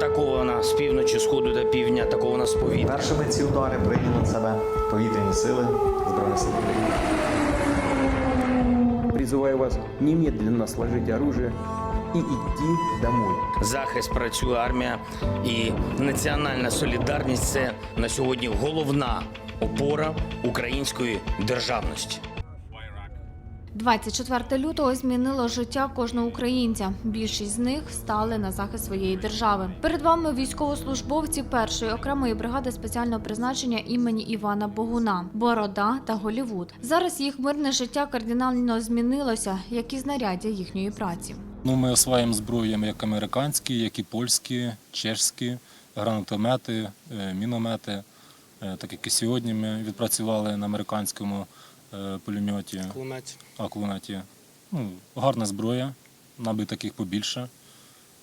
атакована з півночі, сходу та півдня, атакована з повітря. Першими ці удари прийняли на себе повітряні сили Збройних сил. Призываю вас немедленно сложить оружие и идти домой. Захист працює армія і національна солідарність це на сьогодні головна опора української державності. 24 лютого змінило життя кожного українця. Більшість з них стали на захист своєї держави. Перед вами військовослужбовці першої окремої бригади спеціального призначення імені Івана Богуна, Борода та Голівуд. Зараз їх мирне життя кардинально змінилося, як і знаряддя їхньої праці. Ну, ми осваїмо зброю як американські, як і польські, чешські, гранатомети, е, міномети. Е, Так як і сьогодні ми відпрацювали на американському пулеметі, кулеметі. а кулеметі. Ну, гарна зброя, нам би таких побільше.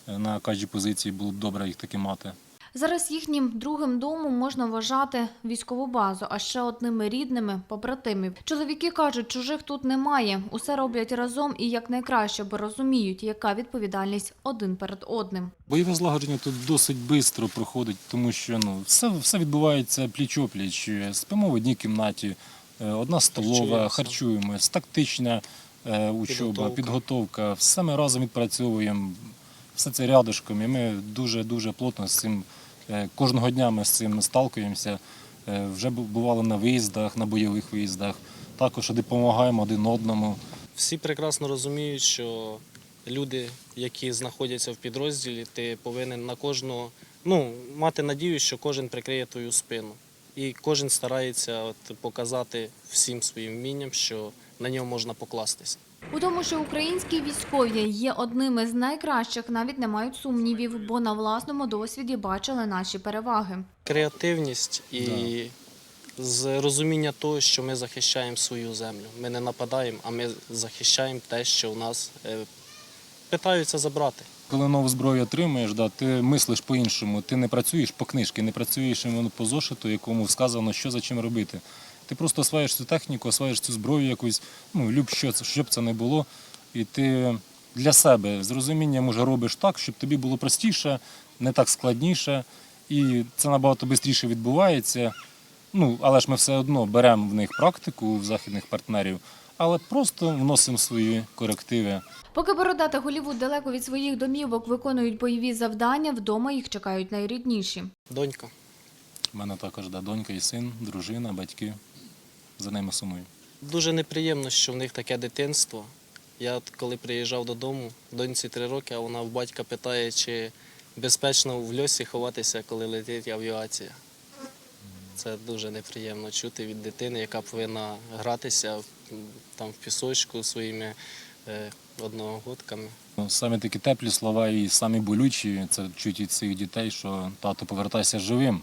Е, На кожній позиції було б добре їх таки мати. Зараз їхнім другим домом можна вважати військову базу, а ще одними рідними побратимів. Чоловіки кажуть, чужих тут немає. Усе роблять разом і якнайкраще, бо розуміють, яка відповідальність один перед одним. Бойове злагодження тут досить швидко проходить, тому що ну, все, все відбувається пліч-опліч. Спимо в одній кімнаті, е, одна столова, харчуємось, тактична е, учоба, Підготовка. Все ми разом відпрацьовуємо, все це рядышком. І ми дуже-дуже плотно з цим, е, кожного дня ми з цим сталкуємося. Е, Вже бували на виїздах, на бойових виїздах. Також допомагаємо один одному. Всі прекрасно розуміють, що люди, які знаходяться в підрозділі, ти повинен на кожного ну, мати надію, що кожен прикриє твою спину. І кожен старається от, показати всім своїм вмінням, що на нього можна покластися. У тому, що українські військові є одними з найкращих, навіть не мають сумнівів, бо на власному досвіді бачили наші переваги. Креативність і з розуміння того, що ми захищаємо свою землю. Ми не нападаємо, а ми захищаємо те, що у нас е, питаються забрати. Коли нову зброю отримуєш, да, ти мислиш по-іншому. Ти не працюєш по книжці, не працюєш по зошиту, якому сказано, що за чим робити. Ти просто осваєш цю техніку, осваєш цю зброю якусь, ну, люб що щоб це не було. І ти для себе з розумінням уже робиш так, щоб тобі було простіше, не так складніше. І це набагато швидше відбувається. Ну, але ж ми все одно беремо в них практику в західних партнерів, але просто вносимо свої корективи. Поки Борода та Голівуд далеко від своїх домівок виконують бойові завдання, вдома їх чекають найрідніші. Донька. У мене також да, донька і син, дружина, батьки. За ними сумую. Дуже неприємно, що в них таке дитинство. Я коли приїжджав додому, доньці три роки, а вона в батька питає, чи безпечно в льосі ховатися, коли летить авіація. Це дуже неприємно чути від дитини, яка повинна гратися там в пісочку своїми е, одногодками. Ну, Саме такі теплі слова і самі болючі це чуть від цих дітей, що тато повертайся живим.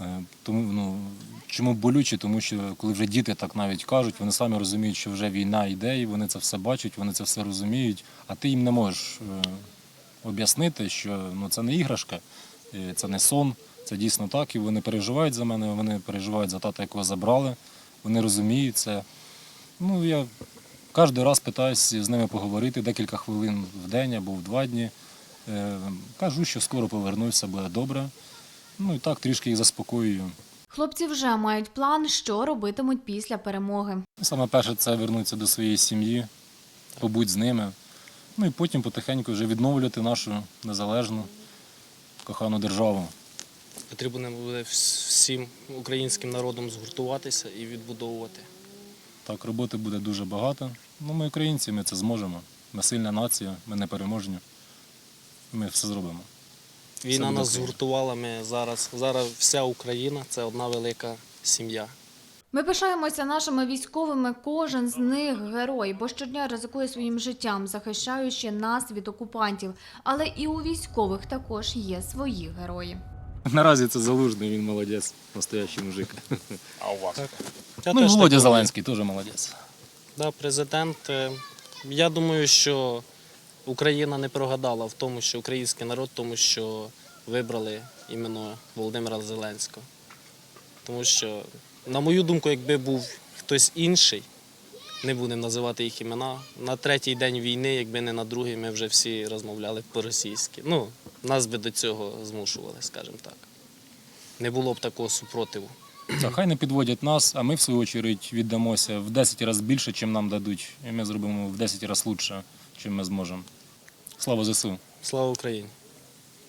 Е, Тому ну, чому болючі? Тому що коли вже діти так навіть кажуть, вони самі розуміють, що вже війна йде, і вони це все бачать, вони це все розуміють, а ти їм не можеш е, об'яснити, що ну, це не іграшка, це не сон, це дійсно так. І вони переживають за мене, вони переживають за тата, якого забрали, вони розуміють це. Ну, я кожен раз питаюся з ними поговорити декілька хвилин в день або в два дні. Е, Кажу, що скоро повернуся, буде добре. Ну і так трішки їх заспокоюю. Хлопці вже мають план, що робитимуть після перемоги. Саме перше це вернутися до своєї сім'ї, побути з ними. Ну і потім потихеньку вже відновлювати нашу незалежну кохану державу. Потрібно буде всім українським народом згуртуватися і відбудовувати. Так, роботи буде дуже багато. Ну, ми українці, ми це зможемо. Ми сильна нація, ми непереможні. Ми все зробимо. Війна буде нас згуртувала. Ми зараз, зараз вся Україна це одна велика сім'я. Ми пишаємося нашими військовими. Кожен з них герой, бо щодня ризикує своїм життям, захищаючи нас від окупантів. Але і у військових також є свої герої. Наразі це залужний, він молодець, настоящий мужик. Я ну і теж Володя такий. Зеленський теж молодець. Да, президент. е, Я думаю, що Україна не прогадала в тому, що український народ, в тому що вибрали іменно Володимира Зеленського. Тому що, на мою думку, якби був хтось інший, не будемо називати їх імена. На третій день війни, якби не на другий, ми вже всі розмовляли по-російськи. Ну, нас би до цього змушували, скажімо так. Не було б такого супротиву. Та хай не підводять нас, а ми в свою чергу віддамося в 10 разів більше, чим нам дадуть. І ми зробимо в 10 разів лучше, чим ми зможемо. Слава ЗСУ! Слава Україні!